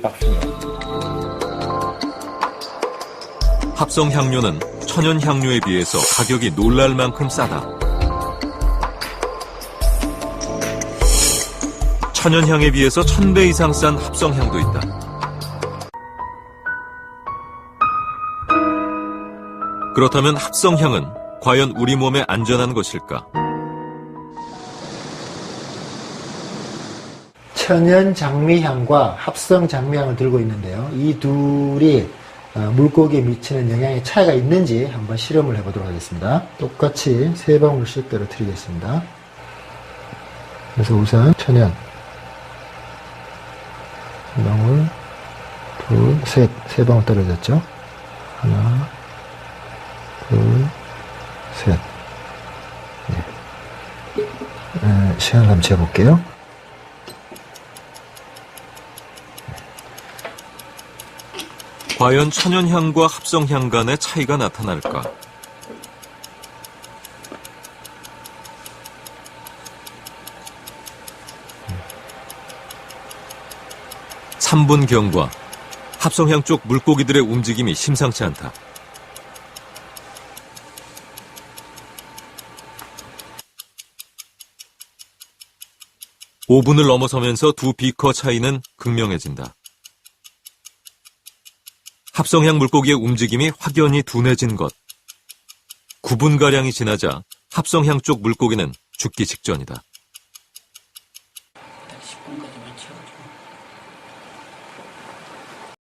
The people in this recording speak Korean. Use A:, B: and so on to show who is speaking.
A: 박승현.
B: 합성 향료는 천연 향료에 비해서 가격이 놀랄 만큼 싸다. 천연 향에 비해서 천배 이상 싼 합성 향도 있다. 그렇다면 합성 향은 과연 우리 몸에 안전한 것일까?
C: 천연 장미향과 합성 장미향을 들고 있는데요. 이 둘이 어, 물고기에 미치는 영향의 차이가 있는지 한번 실험을 해보도록 하겠습니다. 똑같이 세 방울씩 떨어뜨리겠습니다. 그래서 우선 천연 한 방울, 둘, 셋, 세 방울 떨어졌죠. 하나, 둘, 셋. 네. 에, 시간을 한번 재볼게요.
B: 과연 천연향과 합성향 간의 차이가 나타날까? 삼분 경과. 합성향 쪽 물고기들의 움직임이 심상치 않다. 오분을 넘어서면서 두 비커 차이는 극명해진다. 합성향 물고기의 움직임이 확연히 둔해진 것. 9분가량이 지나자 합성향 쪽 물고기는 죽기 직전이다. 10분까지